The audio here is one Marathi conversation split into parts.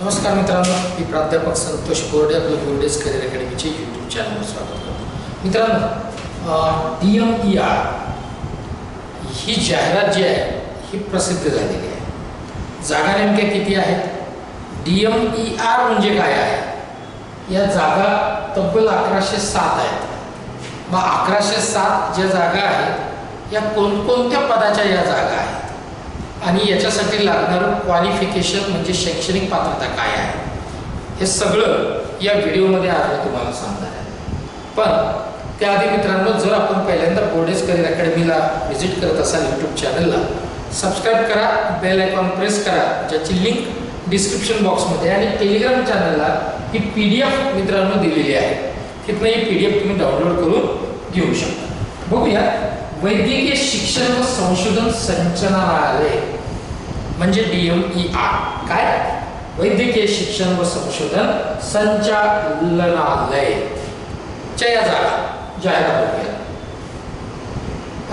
नमस्कार मित्रांनो मी प्राध्यापक संतोष बोर्डे आपलं बोर्डेज करिअर अकॅडमीचे यूट्यूब चॅनलवर स्वागत करतो. मित्रांनो डी एम ई आर ही जाहिरात जी आहे ही प्रसिद्ध झालेली आहे. जागा नेमक्या किती आहेत? डी एम ई आर म्हणजे काय आहे? या जागा तब्बल अकराशे सात आहेत. मग अकराशे सात ज्या जागा आहेत या कोणकोणत्या पदाच्या या जागा आहेत? आणि याच्यासाठी लागणारं क्वालिफिकेशन म्हणजे शैक्षणिक पात्रता काय आहे? हे सगळं या व्हिडिओमध्ये आज मी तुम्हाला सांगणार आहे. पण त्याआधी मित्रांनो जर आपण पहिल्यांदा बोर्डेज करिअर अकॅडमीला व्हिजिट करत असाल यूट्यूब चॅनलला सबस्क्राईब करा बेल आयकॉन प्रेस करा ज्याची लिंक डिस्क्रिप्शन बॉक्समध्ये आणि टेलिग्राम चॅनलला ही पी डी एफ मित्रांनो दिलेली आहे. तिथनं ही पी डी एफ तुम्ही डाउनलोड करून घेऊ शकता. बघूया वैद्यकीय शिक्षण व संशोधन संचालनालय म्हणजे डी एम ई आर काय? वैद्यकीय शिक्षण व संशोधन संचालनालय. च्या या जागा जाहिरात बघूया.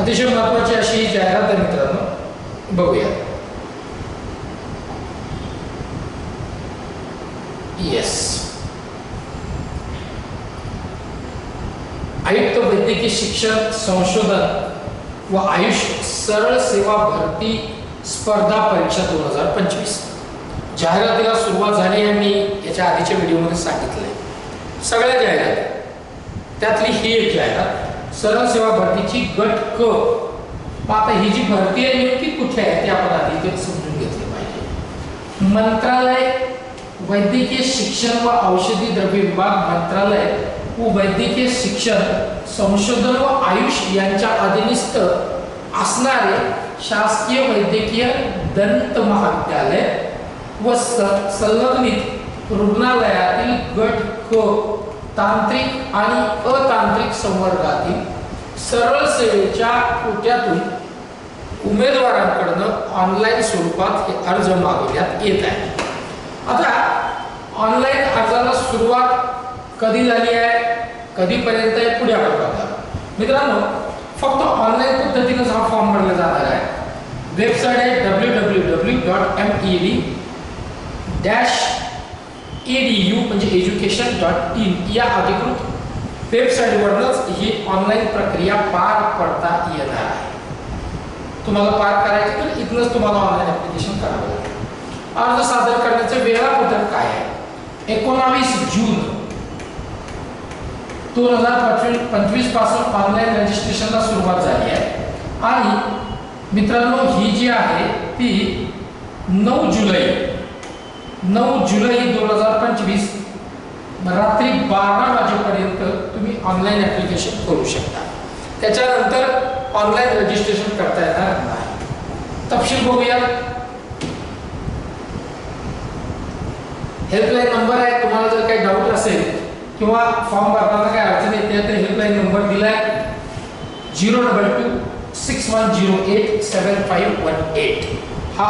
अतिशय महत्वाची अशी ही जाहिरात आहे मित्रांनो बघूया. येस आयुक्त वैद्यकीय शिक्षण संशोधन व आयुष सरळ सेवा भरती स्पर्धा परीक्षा दोन हजार पंचवीस. जाहिरातीला सुरुवात झाली हे मी याच्या आधीच्या व्हिडिओमध्ये सांगितलंय. सगळ्या जाहिरात. त्यातली ही एक जाहिरात सरळ सेवा भरतीची गट क. मग आता ही जी भरती आहे नेमकी कुठे आहे ते आपण आधी समजून घेतले पाहिजे. मंत्रालय वैद्यकीय शिक्षण व औषधी द्रव्य विभाग मंत्रालय व वैद्यकीय शिक्षण संशोधन व आयुष यांच्या अधीनस्थ असणारे शासकीय वैद्यकीय दंत महाविद्यालय व स- संलग्नित रुग्णालयातील गट क तांत्रिक आणि अतांत्रिक संवर्गातील सरळ सेवेच्या कोट्यातून उमेदवारांकडनं ऑनलाईन स्वरूपात हे अर्ज मागवण्यात येत आहे आता ऑनलाईन अर्जाला सुरुवात कधी झाली आहे? कधीपर्यंत आहे पुढे आपण मित्रांनो फक्त ऑनलाईन पद्धतीनंच हा फॉर्म भरला जाणार आहे. वेबसाईट आहे W W W dot M E D dash A D U म्हणजे एज्युकेशन डॉट इन या अधिकृत वेबसाईटवरूनच ही ऑनलाईन प्रक्रिया पार पडता येणार आहे. तुम्हाला पार करायची तर इथूनच तुम्हाला ऑनलाईन ॲप्लिकेशन करावं लागेल. अर्ज सादर करण्याचं वेळापत्रक काय आहे? एकोणावीस जून दोन हजार पंचवीस पंचवीसपासून ऑनलाईन रजिस्ट्रेशनला सुरुवात झाली आहे. आणि मित्रांनो ही जी आहे ती नऊ जुलै नऊ जुलै दोन हजार पंचवीस रात्री बारा वाजेपर्यंत तुम्ही ऑनलाईन ॲप्लिकेशन करू शकता. त्याच्यानंतर ऑनलाईन रजिस्ट्रेशन करता येणार नाही. तपशील बघूया. हेल्पलाईन नंबर आहे तुम्हाला जर काही डाऊट असेल किंवा फॉर्म भरताना काय अडचण येते तर हेल्पलाईन नंबर दिला आहे zero double two six one zero eight seven five one eight हा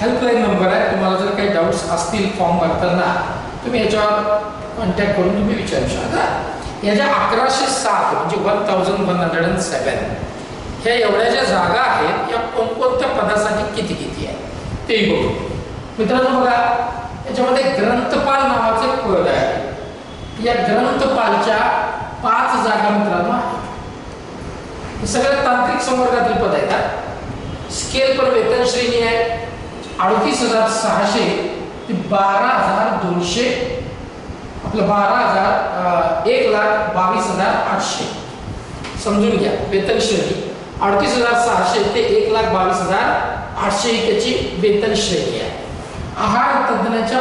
हेल्पलाईन नंबर आहे. तुम्हाला जर काही डाऊट्स असतील फॉर्म भरताना तुम्ही याच्यावर कॉन्टॅक्ट करून तुम्ही विचारू शकता. याच्या अकराशे सात म्हणजे one thousand one hundred and seven ह्या एवढ्या ज्या जागा आहेत या कोणकोणत्या पदासाठी किती किती आहे तेही बघू. मित्रांनो बघा याच्यामध्ये ग्रंथपाल नावाचं पद आहे. या ग्रंथपालच्या पाच जागा मित्रांनो आहेत. सगळ्या तांत्रिक संवर्गातील पद आहेत स्केल पर वेतन श्रेणी आहे. अडतीस हजार सहाशे ते बारा हजार दोनशे. आपलं बारा हजार एक लाख बावीस हजार आठशे. समजून घ्या वेतन श्रेणी. अडतीस हजार सहाशे ते एक लाख बावीस हजार आठशे ही त्याची वेतन श्रेणी आहे. आहार तज्ज्ञाच्या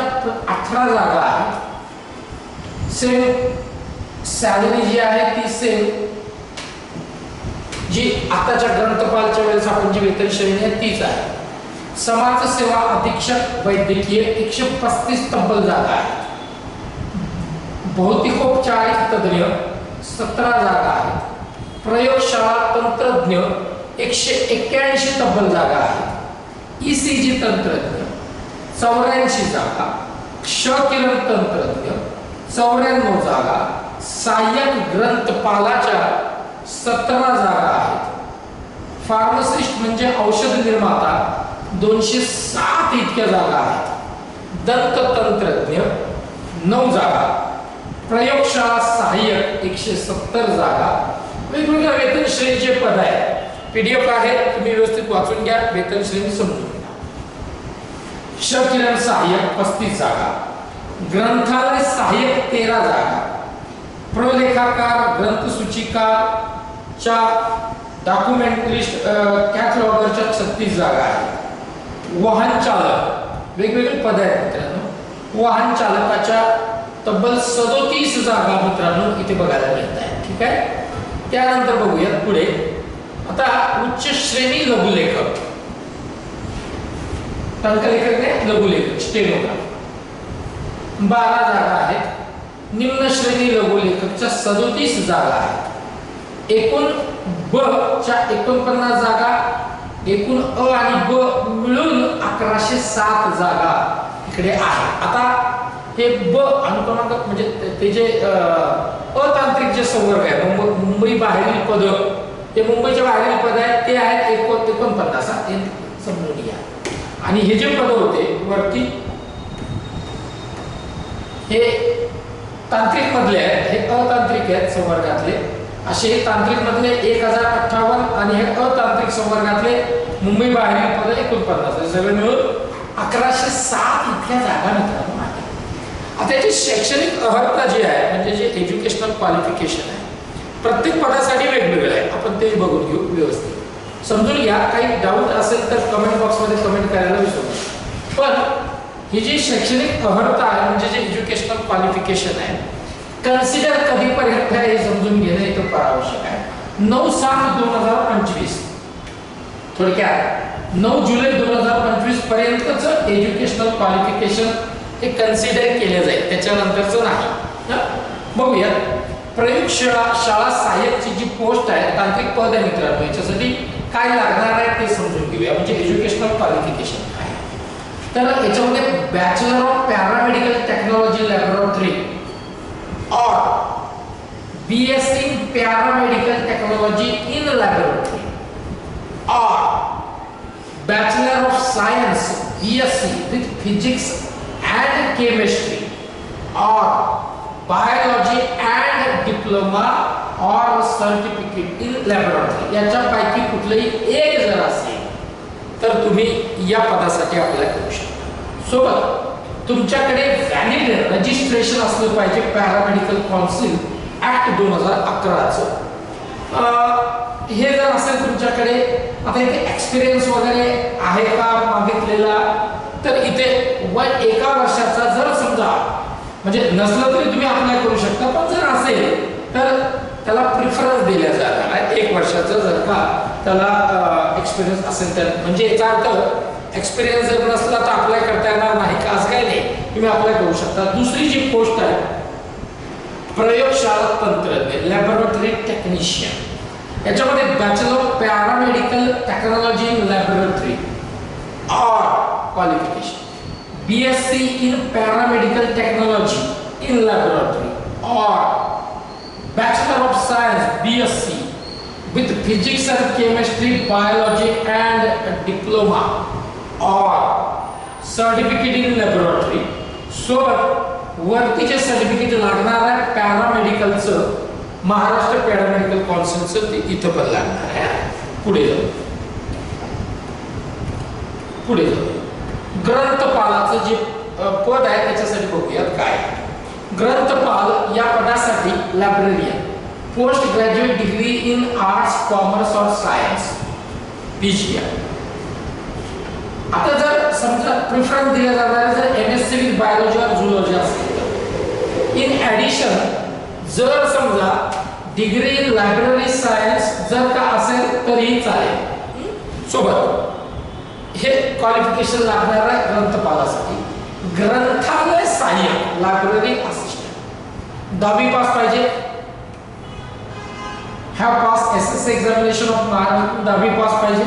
अठरा जागा आहेत. सेम सॅलरी जी आहे ती सेम जी आताच्या ग्रंथपालच्या वेळेस आपण जी वेतन श्रेणी आहे तीच आहे. समाजसेवा अधीक्षक वैद्यकीय एकशे पस्तीस तब्बल जागा आहेत. भौतिकोपचारिक तज्ज्ञ सतरा जागा आहेत. प्रयोगशाळा तंत्रज्ञ एकशे एक्क्याऐंशी तब्बल जागा आहेत. ई सी जी तंत्रज्ञ चौऱ्याऐंशी जागा. क्षकिरण तंत्रज्ञ चौऱ्याण्णव जागा सहाय्यक ग्रंथपालाच्या सतरा जागा आहेत. फार्मासिस्ट म्हणजे औषध निर्माता दोनशे सात इतक्या जागा आहेत. दंततंत्रज्ञ नऊ जागा. प्रयोगशाळा सहाय्यक एकशे सत्तर जागा. वेगवेगळ्या वेतनश्रेणीचे पद आहे पीडीएफ आहे तुम्ही व्यवस्थित वाचून घ्या वेतनश्रेणी समजून घ्या. शकिरण सहाय्यक पस्तीस जागा. ग्रंथालय सहाय्यक तेरा जागा. प्रलेखाकार ग्रंथसूचिकाच्या डॉक्युमेंटरिस्ट कॅथलॉगरच्या छत्तीस जागा आहेत. वाहन चालक वेगवेगळे पद आहेत मित्रांनो. वाहन चालकाच्या तब्बल सदोतीस जागा मित्रांनो इथे बघायला मिळत आहेत ठीक आहे? त्यानंतर बघूयात पुढे. आता उच्च श्रेणी लघुलेखक. टंकलेखक नाही लघुलेखक स्टेनोग्राफ. बारा जागा आहेत. निम्न श्रेणी लघुलेखकच्या सदोतीस जागा आहेत. एकूण ब च्या एकोणपन्नास जागा एकूण अ आणि ब मिळून अकराशे सात जागा इकडे आहे आता हे ब अनुक्रमांक म्हणजे ते- जे अ, अतांत्रिक जे संवर्ग आहे मुंबई मुंबई बाहेरील पद ते मुंबईच्या बाहेरील पद आहेत ते आहेत एकोण एकोणपन्नास. समजून घ्या. आणि हे जे पद होते वरती हे तांत्रिक मधले आहेत हे अतांत्रिक आहेत संवर्गातले. असे हे तांत्रिक मधले एक हजार अठ्ठावन्न आणि हे अतांत्रिक संवर्गातले मुंबई बाहेरील पद एकोणपन्नास. सगळे मिळून अकराशे सात इथल्या जागा मित्रांनो आहेत. आता याची शैक्षणिक अर्हता जी आहे म्हणजे जे एज्युकेशनल क्वालिफिकेशन आहे प्रत्येक पदासाठी वेगवेगळं आहे. आपण ते बघून घेऊ व्यवस्थित. समजून घ्या. काही डाऊट असेल तर कमेंट बॉक्समध्ये कमेंट करायला विसरू पण ही जी शैक्षणिक अहर्ता आहे म्हणजे जे एज्युकेशनल क्वालिफिकेशन आहे कन्सिडर कधीपर्यंत हे समजून घेणं इथं फार आवश्यक आहे. नऊ सात दोन हजार पंचवीस. थोडक्यात नऊ जुलै दोन हजार पंचवीस पर्यंतच एज्युकेशनल क्वालिफिकेशन हे कन्सिडर केलं जाईल. त्याच्यानंतरच नाही. बघूया प्रयोगशाळा शाळा सहाय्यकची जी पोस्ट आहे तांत्रिक पद आहे मित्रांनो याच्यासाठी काय लागणार आहे ते समजून घेऊया. म्हणजे एज्युकेशनल क्वालिफिकेशन तर याच्यामध्ये bachelor of paramedical technology laboratory or BSc in paramedical technology in laboratory or Bachelor of Science BSc with physics and chemistry or biology and diploma or certificate in laboratory याच्यापैकी कुठलंही एक जर असेल तर तुम्ही या पदासाठी अप्लाय करू शकता. सोबत तुमच्याकडे व्हॅलिड रजिस्ट्रेशन असलं पाहिजे पॅरामेडिकल कौन्सिल ऍक्ट दोन हजार अकराचं. हे जर असेल तुमच्याकडे आता इथे एक्सपिरियन्स वगैरे आहे का मागितलेला? तर इथे व एका वर्षाचा जर समजा म्हणजे नसलं तरी तुम्ही अप्लाय करू शकता पण जर असेल तर त्याला प्रिफरन्स दिल्या जाणार एक वर्षाचं जर का त्याला एक्सपिरियन्स असेल तर. म्हणजे याचा अर्थ एक्सपिरियन्स जर नसला तर अप्लाय करता येणार नाही का? असं काही नाही. तुम्ही अप्लाय करू शकता. दुसरी जी पोस्ट आहे प्रयोगशाळा तंत्रज्ञ लॅबोरेटरी टेक्निशियन याच्यामध्ये bachelor of paramedical technology in laboratory or qualification B S C in paramedical technology in laboratory or bachelor of science B S C with physics and chemistry, biology and diploma. Or certificate in laboratory. सोबत वरतीचे सर्टिफिकेट लागणार आहे पॅरामेडिकलचं महाराष्ट्र पॅरामेडिकल कॉन्सिलचं ते इथं पण लागणार आहे. पुढे जाऊ. पुढे जाऊ. ग्रंथपालाचं जे पद आहे त्याच्यासाठी बघूयात काय. ग्रंथपाल या पदासाठी librarian post graduate degree in arts commerce और सायन्स पी आता जर समजा प्रिफरन्स दिला जाणार जर M S C with biology और झुलॉजी असेल इन ॲडिशन जर समजा डिग्री इन लायब्ररी सायन्स जर का असेल तरीही चालेल. सोबत हे क्वालिफिकेशन लागणार आहे ग्रंथपालासाठी. ग्रंथालय सहाय्यक लायब्ररी असिस्टंट दहावी पास पाहिजे ह्या pass S S examination of Maharashtra दहावी पास पाहिजे.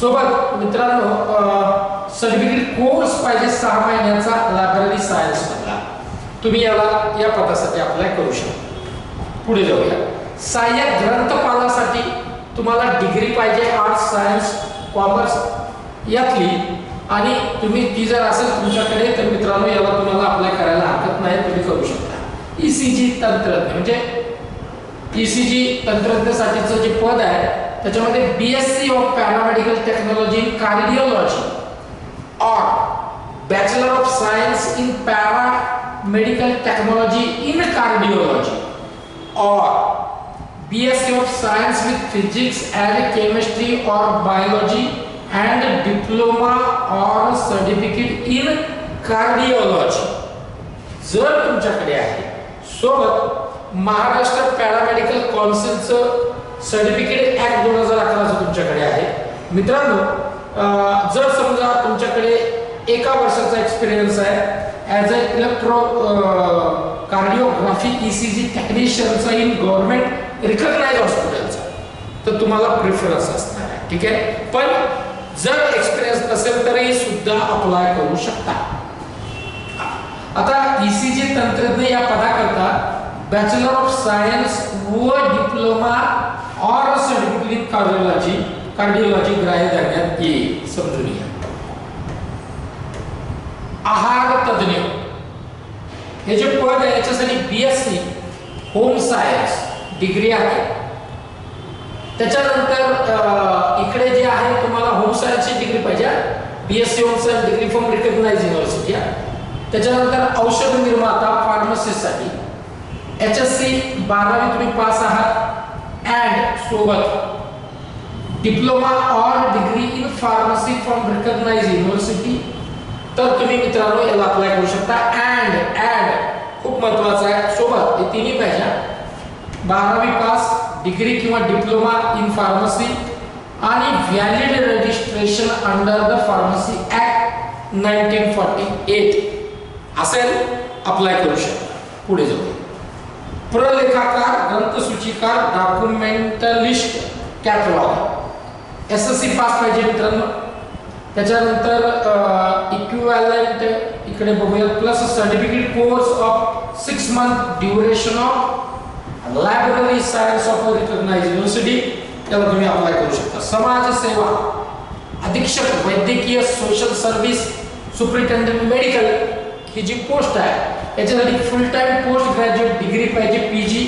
सोबत मित्रांनो सर्टिफिकेट कोर्स पाहिजे सहा महिन्याचा लायब्ररी सायन्स मधला. तुम्ही याला या पदासाठी अप्लाय करू शकता. पुढे जाऊया. सहाय्यक ग्रंथपालासाठी तुम्हाला डिग्री पाहिजे आर्ट्स सायन्स कॉमर्स यातली. आणि तुम्ही ती जर असेल तुमच्याकडे तर मित्रांनो याला तुम्हाला अप्लाय करायला हरकत नाही तुम्ही करू शकता. ई सी जी तंत्रज्ञ म्हणजे ईसीजी तंत्रज्ञासाठीचं जे पद आहे त्याच्यामध्ये B S C of paramedical technology in cardiology और bachelor of science in paramedical technology in cardiology और C of science with physics and chemistry or biology and diploma or certificate in cardiology जर तुमच्याकडे आहे सोबत महाराष्ट्र पॅरामेडिकल काउन्सिलचं सर्टिफिकेट ऍक्ट दोन हजार अकराचं तुमच्याकडे आहे. मित्रांनो जर समजा तुमच्याकडे एका वर्षाचा एक्सपिरियन्स आहे as a electro cardiography ECG टेक्निशियनचा in government recognise हॉस्पिटलचा तर तुम्हाला प्रिफरन्स असणार आहे ठीक आहे? पण जर एक्सपिरियन्स नसेल तरी सुद्धा अप्लाय करू शकता. आता ईसीजी तंत्रज्ञ या पदाकरता बॅचलर ऑफ सायन्स व diploma or certificate cardiology cardiology ग्राह्य धरण्यात येईल समजून घ्या. आहार तज्ञ हे जे पद आहे याच्यासाठी B S C home science degree आहे. त्याच्यानंतर इकडे जे आहे तुम्हाला होम सायन्सची डिग्री पाहिजे. B S C home science degree from recognize university त्याच्यानंतर औषध निर्माता फार्मसिस्टसाठी एच एस सी बारावी तुम्ही पास आहात. अँड सोबत diploma or degree in pharmacy from recognize university तर तुम्ही मित्रांनो याला अप्लाय करू शकता. अँड अँड खूप महत्वाचं आहे सोबत हे तिन्ही पाहिजे. बारावी पास डिग्री किंवा डिप्लोमा इन फार्मसी आणि valid registration under the pharmacy act nineteen forty eight असेल अप्लाय करू शकता. पुढे जाऊ. प्रलेखाकार ग्रंथसूचीकार documentalist catalogue S S C pass पाहिजे मित्रांनो. त्याच्यानंतर इक्विवॅलंट इकडे बघूया plus certificate course of six month duration of library science of recognize university त्याला तुम्ही अप्लाय करू शकता. समाजसेवा अधीक्षक वैद्यकीय सोशल सर्व्हिस सुपरिटेंडंट मेडिकल ही जी पोस्ट आहे याच्यासाठी full time post graduate degree पाहिजे पी जी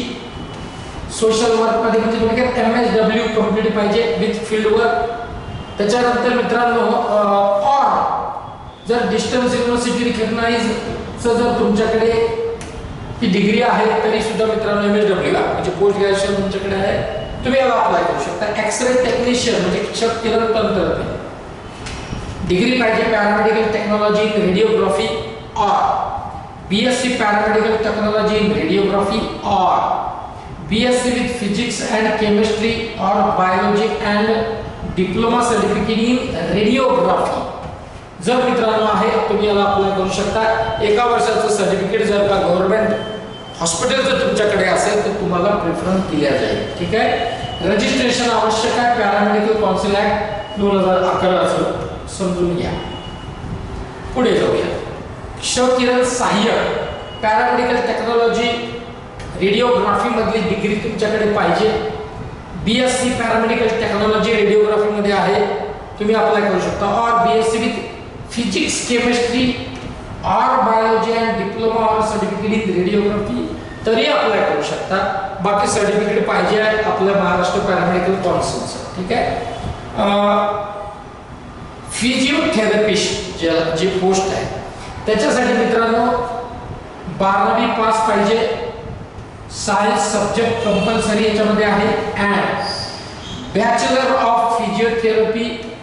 सोशल वर्कमध्ये म्हणजे तुम्ही काय एम एस डब्ल्यू कंप्लीट पाहिजे विथ फील्ड वर्क त्याच्यानंतर मित्रांनो ऑर जर डिस्टन्स युनिव्हर्सिटी रिकग्नाइजचं जर तुमच्याकडे ती डिग्री आहे तरी सुद्धा मित्रांनो एम एस डब्ल्यू म्हणजे पोस्ट ग्रॅज्युएशन तुमच्याकडे आहे. तुम्ही याला अप्लाय करू शकता. एक्सरे टेक्निशियन म्हणजे क्षक किरण तंत्रज्ञ डिग्री पाहिजे paramedical technology radiography or B S C paramedical technology in radiography और B S C with physics and chemistry और biology and diploma certificate in radiography जर मित्रांनो आहे, तुम्ही करू शकता. एका सर्टिफिकेट जर का गव्हर्नमेंट हॉस्पिटल जर तुमच्याकडे असेल, तर तुम्हाला प्रेफरन्स जाईल. ठीक आहे? रजिस्ट्रेशन आवश्यक आहे. पॅरामेडिकल काउन्सिल ऍक्ट दोन हज़ार घ्या. पुढे जाऊया. क्षकिरण सहाय्य पॅरामेडिकल टेक्नॉलॉजी रेडिओग्राफी मधली डिग्री तुमच्याकडे पाहिजे. B S C paramedical technology रेडिओग्राफीमध्ये आहे. तुम्ही अप्लाय करू शकता. और B S C with physics chemistry और बायोलॉजी अँड डिप्लोमा और सर्टिफिकेट इन रेडिओग्राफी तरी अप्लाय करू शकता. बाकी सर्टिफिकेट पाहिजे आहे आपल्या महाराष्ट्र पॅरामेडिकल कॉन्सिलचं ठीक आहे? फिजिओथेरपिस्ट ज्या जे पोस्ट आहे. त्याच्यासाठी मित्रांनो बारावी पास पाहिजे. सायन्स सब्जेक्ट कंपल्सरी याच्यामध्ये आहे. अँड बॅचलर ऑफ फिजिओथेरपी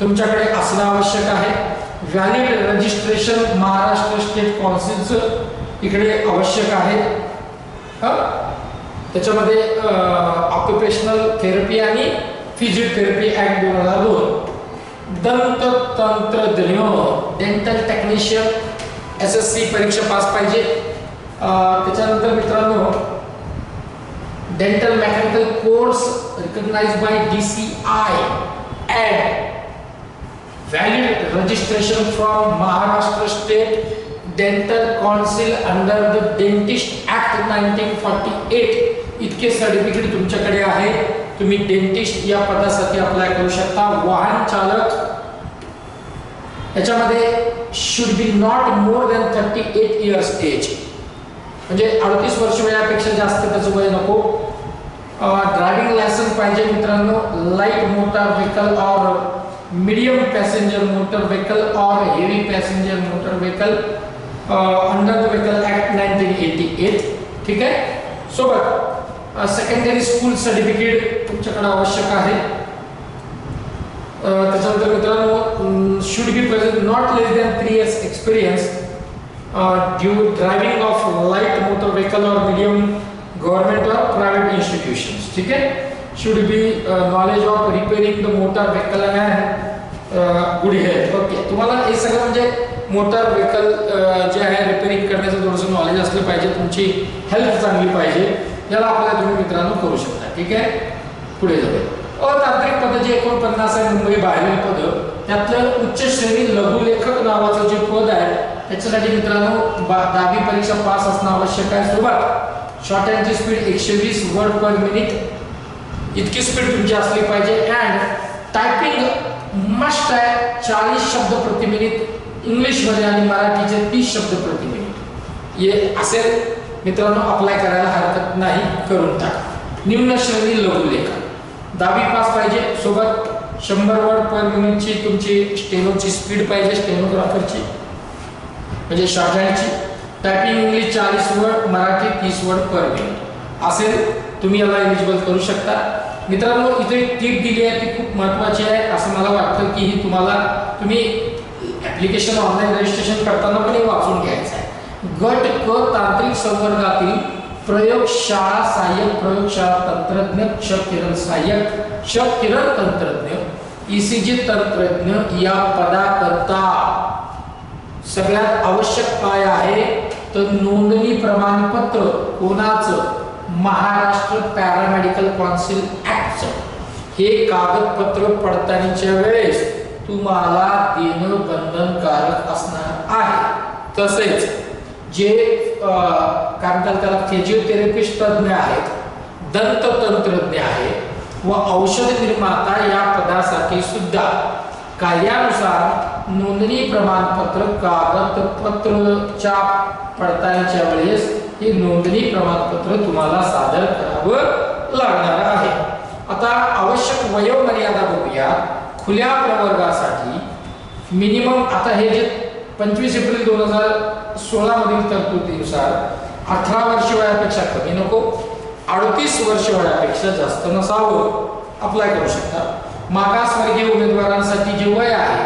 तुमच्याकडे असणं आवश्यक आहे. व्हॅलिड रजिस्ट्रेशन महाराष्ट्र स्टेट काउन्सिलचं इकडे आवश्यक आहे. हं? त्याच्यामध्ये ऑक्युपेशनल थेरपी आणि फिजिओथेरपी ॲक्ट दोन हजार दोन. दंततंत्रज्ञ. Dental technician S S C परीक्षा पास पाहिजे. त्याच्यानंतर मित्रांनो dental mechanical course recognize by D C I and valid registration from Maharashtra State Dental Council under the Dentist Act 1948 इतके सर्टिफिकेट तुमच्याकडे आहे. तुम्ही डेंटिस्ट या पदासाठी अप्लाय करू शकता. वाहन चालक. याच्यामध्ये should be not more than thirty eight years age म्हणजे अडतीस वर्ष वयापेक्षा जास्त त्याचं वय नको. ड्रायव्हिंग लायसन्स पाहिजे मित्रांनो. Light motor vehicle or medium passenger motor vehicle or heavy passenger motor vehicle under the vehicle act nineteen eighty eight ठीक आहे? सोबत सेकंडरी स्कूल सर्टिफिकेट तुमच्याकडे आवश्यक आहे. त्याच्यानंतर मित्रांनो should be present not less than three years experience due driving of light motor vehicle or medium government or private institutions ठीक आहे? Should be knowledge of repairing the motor vehicle and good health okay तुम्हाला हे सगळं म्हणजे मोटर व्हेकल जे आहे रिपेरिंग करण्याचं थोडंसं नॉलेज असलं पाहिजे. तुमची हेल्थ चांगली पाहिजे. याला आपल्याला तुम्ही मित्रांनो करू शकता ठीक आहे? पुढे जाऊया. अतांत्रिक पद जे एकोणपन्नास आहे मुंबई बाहेरील पद त्यातलं उच्च श्रेणी लघुलेखक नावाचं जे पद आहे त्याच्यासाठी मित्रांनो बा- दहावी परीक्षा पास असणं आवश्यक आहे. सोबत शॉर्ट हँडची स्पीड एकशे वीस वर्ड पर मिनिट इतकी स्पीड तुमची असली पाहिजे. अँड टायपिंग मस्ट आहे चाळीस शब्द प्रति मिनिट इंग्लिशमध्ये आणि मराठीचे तीस शब्द प्रति मिनिट हे असेल मित्रांनो अप्लाय करायला हरकत नाही करून टाक. निम्न श्रेणी लघुलेखन दहावी पास पाहिजे सोबत शंभर वर्ड पर युनिटची तुमची स्टेनोची स्पीड पाहिजे स्टेनोग्राफरची. म्हणजे शॉर्टहँडची टायपिंग इंग्लिश चाळीस वर्ड मराठी तीस वर्ड पर मिनिट असेल तुम्ही याला एलिजिबल करू शकता. मित्रांनो इथे टीप दिली आहे ती खूप महत्त्वाची आहे. असं मला वाटतं की ही तुम्हाला तुम्ही ॲप्लिकेशन ऑनलाईन रजिस्ट्रेशन करताना पण हे गट क तांत्रिक संवर्गातील प्रयोगशाळा सहाय्यक प्रयोगशाळा तंत्रज्ञ क्ष किरण सहाय्यक क्ष किरण तंत्रज्ञ ईसीजी तंत्रज्ञ या पदाकरता सगळ्यात आवश्यक काय आहे. तर नोंदणी प्रमाणपत्र कोणाचं? महाराष्ट्र पॅरामेडिकल कौन्सिल ऍक्टचं हे कागदपत्र पडताळणीच्या वेळेस तुम्हाला देणं बंधनकारक असणार आहे. तसेच जे काय म्हणतात त्याला फिजिओथेरपिस्ट तज्ज्ञ आहेत दंत तंत्रज्ञ आहेत व औषध निर्माता या पदासाठी सुद्धा कायद्यानुसार नोंदणी प्रमाणपत्र कागदपत्रच्या पडताळीच्या वेळेस हे नोंदणी प्रमाणपत्र तुम्हाला सादर करावं लागणार आहे. आता आवश्यक वयोमर्यादा बघूया. खुल्या प्रवर्गासाठी मिनिमम आता हे जे पंचवीस एप्रिल दोन हजार सोळा मधील तरतुदीनुसार अठरा वर्ष वयापेक्षा कमी नको अडतीस वर्ष वयापेक्षा जास्त नसावं. अप्लाय करू शकता. मागासवर्गीय उमेदवारांसाठी जे वय आहे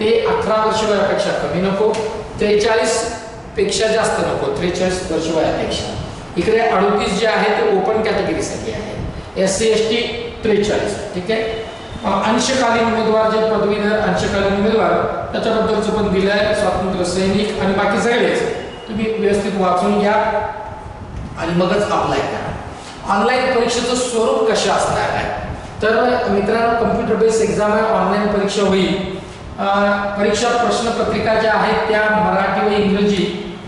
ते अठरा वर्ष वयापेक्षा कमी नको त्रेचाळीसपेक्षा जास्त नको त्रेचाळीस वर्ष वयापेक्षा. इकडे अडतीस जे आहे ते ओपन कॅटेगरीसाठी आहे एस सी एस टी त्रेचाळीस ठीक आहे? अंशकालीन उमेदवार जे पदवीधर अंशकालीन उमेदवार त्याच्याबद्दलचं पण दिलं आहे स्वातंत्र्य सैनिक आणि बाकी सगळेच. तुम्ही व्यवस्थित वाचून घ्या आणि मगच अप्लाय करा. ऑनलाईन परीक्षेचं स्वरूप कसं असणार आहे? तर मित्रांनो कम्प्युटर बेस एक्झाम आहे ऑनलाईन परीक्षा होईल. परीक्षा प्रश्नपत्रिका ज्या आहेत त्या मराठी व इंग्रजी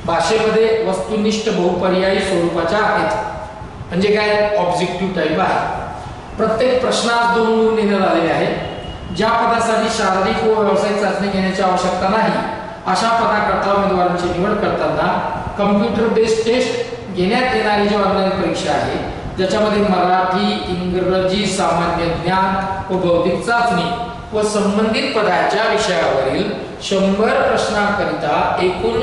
भाषेमध्ये वस्तुनिष्ठ बहुपर्यायी स्वरूपाच्या आहेत. म्हणजे काय? ऑब्जेक्टिव्ह टाईप आहे. प्रत्येक प्रश्नास दोन गुण देण्यात आलेले आहेत. ज्या पदासाठी शारीरिक व व्यावसायिक चाचणी घेण्याची आवश्यकता नाही अशा पदाकरता उमेदवारांची निवड करताना कम्प्युटर बेस्ड टेस्ट घेण्यात येणारी जी ऑनलाईन परीक्षा आहे ज्याच्यामध्ये मराठी इंग्रजी सामान्य ज्ञान व बौद्धिक चाचणी व संबंधित पदाच्या विषयावरील शंभर प्रश्नाकरिता एकूण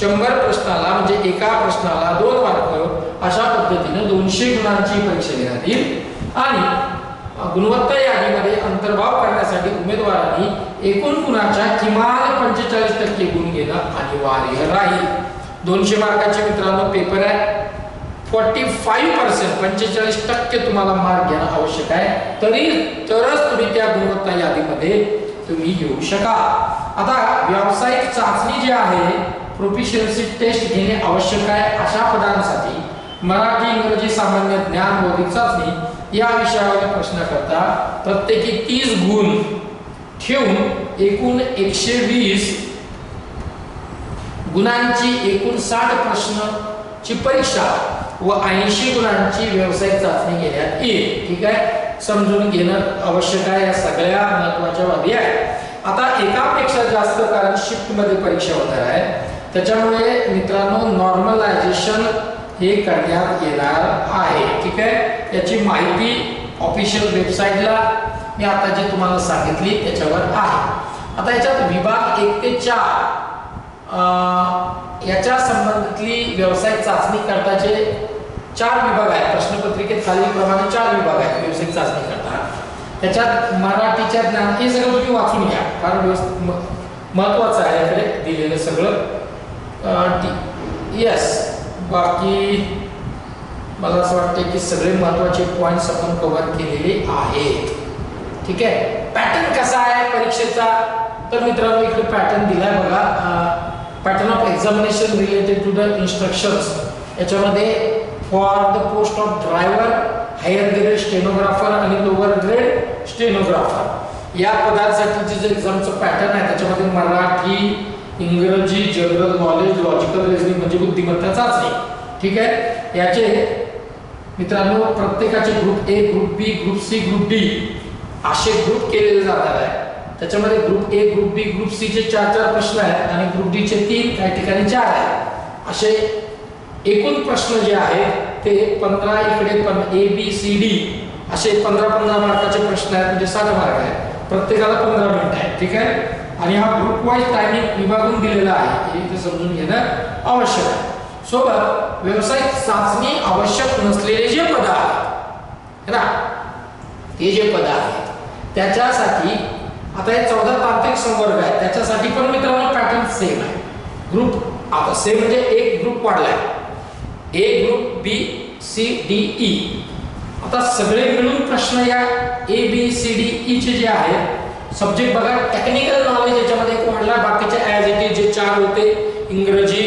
शंभर प्रश्नाला म्हणजे एका प्रश्नाला दोन मार्क अशा पद्धतीने दोनशे गुणांची परीक्षा घेण्यात येईल. आणि गुणवत्ता यादीमध्ये अंतर्भाव करण्यासाठी उमेदवारांनी एकूण गुणाच्या किमान पंचेचाळीस टक्के गुण घेणं अनिवार्य राहील दोनशे मार्काचे मित्रांनो पेपर आहे. फोर्टी फाईव्ह पर्सेंट पंचेचाळीस टक्के तुम्हाला मार्क घेणं आवश्यक आहे. तरी तरच तुम्ही त्या गुणवत्ता यादीमध्ये तुम्ही घेऊ शका आता व्यावसायिक चाचणी जी आहे प्रोफिशियन्सी टेस्ट घेणे आवश्यक आहे. अशा पदांसाठी मराठी इंग्रजी सामान्य ज्ञान बौद्धिक चाचणी या विषयावर प्रश्न करता प्रत्येकी तीस गुण ठेवून एकूण एकशे वीस गुणांची एकूण साठ प्रश्नची परीक्षा व ऐंशी गुणांची व्यावसायिक चाचणी घेण्यात येईल. ठीक आहे? समजून घेणं आवश्यक आहे. या सगळ्या महत्त्वाच्या बाबी आहेत. आता एकापेक्षा जास्त कारण शिफ्टमध्ये परीक्षा होणार आहे. त्याच्यामुळे मित्रांनो नॉर्मलायझेशन हे करण्यात येणार आहे. ठीक आहे? याची माहिती ऑफिशियल वेबसाईटला मी आता जी तुम्हाला सांगितली त्याच्यावर आहे. आता याच्यात विभाग एक ते चार याच्या संबंधितली व्यावसायिक चाचणी करताचे चार विभाग आहेत. प्रश्नपत्रिकेत खालीलप्रमाणे चार विभाग आहेत व्यावसायिक चाचणी करता त्याच्यात मराठीच्या ज्ञान हे सगळं तुम्ही वाचून घ्या. कारण व्यवस्थित म- महत्वाचं आहे याकडे दिलेलं सगळं. येस बाकी मला असं वाटतं की सगळे महत्त्वाचे पॉईंट्स आपण कव्हर केलेले आहेत. ठीक आहे? पॅटर्न कसा आहे परीक्षेचा? तर मित्रांनो इकडे पॅटर्न दिलाय बघा. Pattern of examination related to the instructions याच्यामध्ये for the post of driver higher grade stenographer आणि लोअर ग्रेड स्टेनोग्राफर या पदांसाठीचे जे एक्झामचं पॅटर्न आहे त्याच्यामध्ये मराठी इंग्रजी जनरल नॉलेज लॉजिकल रिझनिंग म्हणजे बुद्धिमत्ता चाचणी ठीक आहे? याचे मित्रांनो प्रत्येकाचे group A group B group C group D असे ग्रुप केलेले जाणार आहे. त्याच्यामध्ये group A group B group C चे चार चार प्रश्न आहेत आणि ग्रुप डी चे तीन काही ठिकाणी चार आहेत. असे एकूण प्रश्न जे आहेत ते पंधरा इकडे पण ए बी सी डी असे पंधरा पंधरा मार्काचे प्रश्न आहेत म्हणजे सात मार्क आहेत. प्रत्येकाला पंधरा मिनिट आहेत. ठीक आहे? आणि हा ग्रुप वाईज टायमिंग विभागून दिलेला आहे. हे इथे समजून घेणं आवश्यक आहे. सोबत व्यावसायिक चाचणी आवश्यक नसलेले जे पद आहेत ना? हे जे पद आहेत त्याच्यासाठी आता हे चौदा तांत्रिक संवर्ग आहे त्याच्यासाठी पण मित्रांनो पॅटर्न सेम आहे. ग्रुप आता सेम म्हणजे एक ग्रुप वाढलाय. A group B C D E आता सगळे मिळून प्रश्न या A B C D E चे जे आहेत सब्जेक्ट बघा टेक्निकल नॉलेज याच्यामध्ये एक वाढला. बाकीचे ॲज इट इज जे चार होते इंग्रजी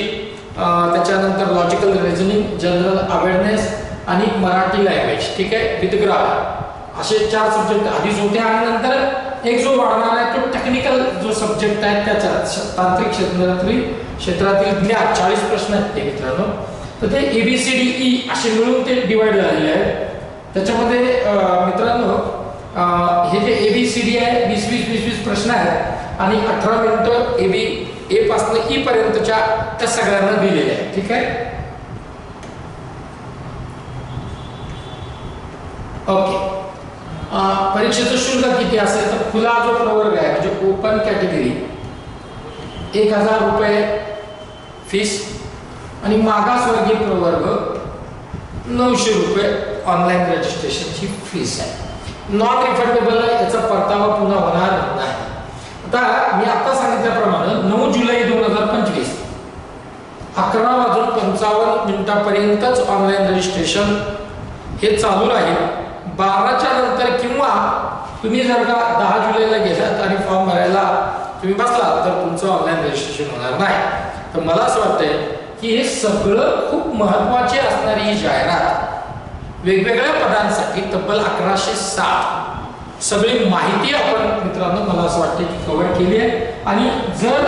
त्याच्यानंतर लॉजिकल रिझनिंग जनरल अवेअरनेस आणि मराठी लँग्वेज ठीक आहे? विथ ग्राफ असे चार सब्जेक्ट आधीच होते आणि नंतर एक जो वाढणार आहे तो टेक्निकल जो सब्जेक्ट आहे त्याच्यात तांत्रिक क्षेत्रातील क्षेत्रातील ज्ञान. चाळीस प्रश्न आहेत ते मित्रांनो. तर ते A B C D E असे मिळून ते डिवाइड झालेले आहेत. त्याच्यामध्ये मित्रांनो हे जे ए बी सी डी आहे वीस वीस वीस वीस प्रश्न आहेत. आणि अठरा मिनटं ए बी ए पासून ई e पर्यंतच्या त्या सगळ्यांना दिलेल्या आहेत. ठीक आहे? ओके. परीक्षेचं शुल्क किती असेल तर खुला जो प्रवर्ग आहे म्हणजे ओपन कॅटेगरी एक हजार रुपये फीस आणि मागासवर्गीय प्रवर्ग नऊशे रुपये ऑनलाईन रजिस्ट्रेशनची फीस आहे. नॉन रिफंडेबल याचा परतावा पुन्हा होणार नाही. आता मी आता सांगितल्याप्रमाणे नऊ जुलै दोन हजार पंचवीस अकरा वाजून पंचावन्न मिनिटापर्यंतच ऑनलाईन रजिस्ट्रेशन हे चालू राहील. बाराच्या नंतर किंवा तुम्ही जर का दहा जुलैला गेलात आणि फॉर्म भरायला तुम्ही बसलात तर तुमचं ऑनलाईन रजिस्ट्रेशन होणार नाही. तर मला असं वाटतंय की हे सगळं खूप महत्वाची असणारी ही जाहिरात. वेगवेगळ्या पदांसाठी तब्बल अकराशे सात सगळी माहिती आपण मित्रांनो मला असं वाटतं की कव्हर केली आहे. आणि जर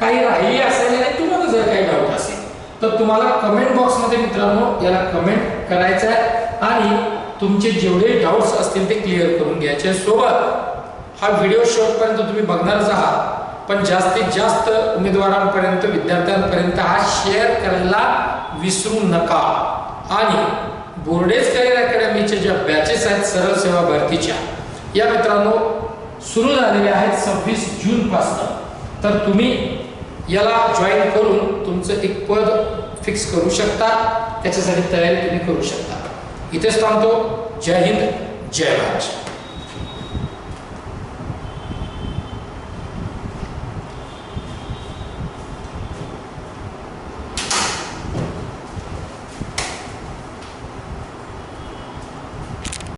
काही राहिली असेल आणि तुम्हाला जर काही डाऊट असेल तर तुम्हाला कमेंट बॉक्समध्ये मित्रांनो याला कमेंट करायचं आहे आणि तुमचे जेवढे डाऊट्स असतील ते क्लिअर करून घ्यायचे सोबत हा व्हिडिओ शेवटपर्यंत तुम्ही बघणारच आहात पण जास्तीत जास्त उमेदवारांपर्यंत विद्यार्थ्यांपर्यंत हा शेअर करायला विसरू नका. आणि बोर्डेज करिअर अकॅडमीच्या ज्या बॅचेस आहेत सरळ सेवा भरतीच्या या मित्रांनो सुरू झालेल्या आहेत सव्वीस जूनपासून. तर तुम्ही याला जॉईन करून तुमचं एक पद फिक्स करू शकता. त्याच्यासाठी तयारी तुम्ही करू शकता. इथेच थांबतो. जय हिंद. जय महाराष्ट्र